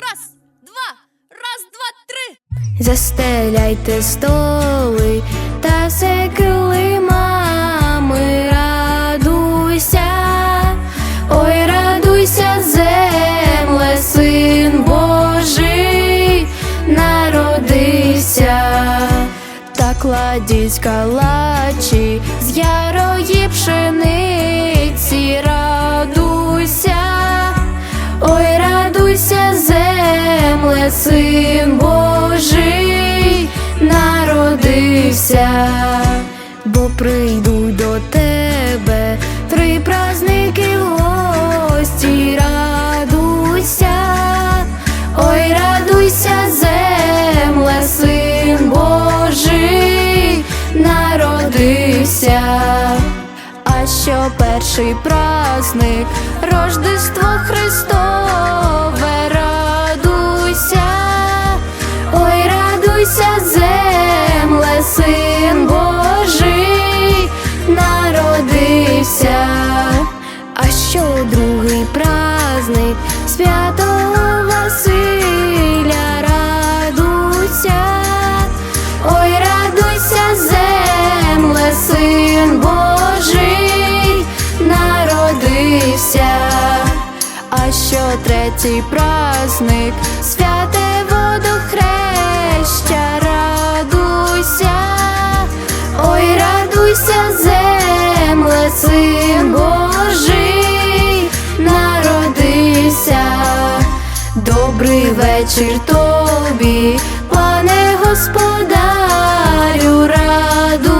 Раз, два, раз, два, три. Застеляйте столи та все килимами, радуйся, ой, радуйся, земле, син Божий народився, та кладіть калачі з ярої пшениці, син Божий народився, бо прийдуть до тебе три праздники в гості, радуйся, ой, радуйся, земле, син Божий народився. А що перший праздник, Рождество Христове, що третій праздник, святе водохреща, радуйся, ой, радуйся, земле, син Божий народився. Добрий вечір тобі, пане господарю, радуйся,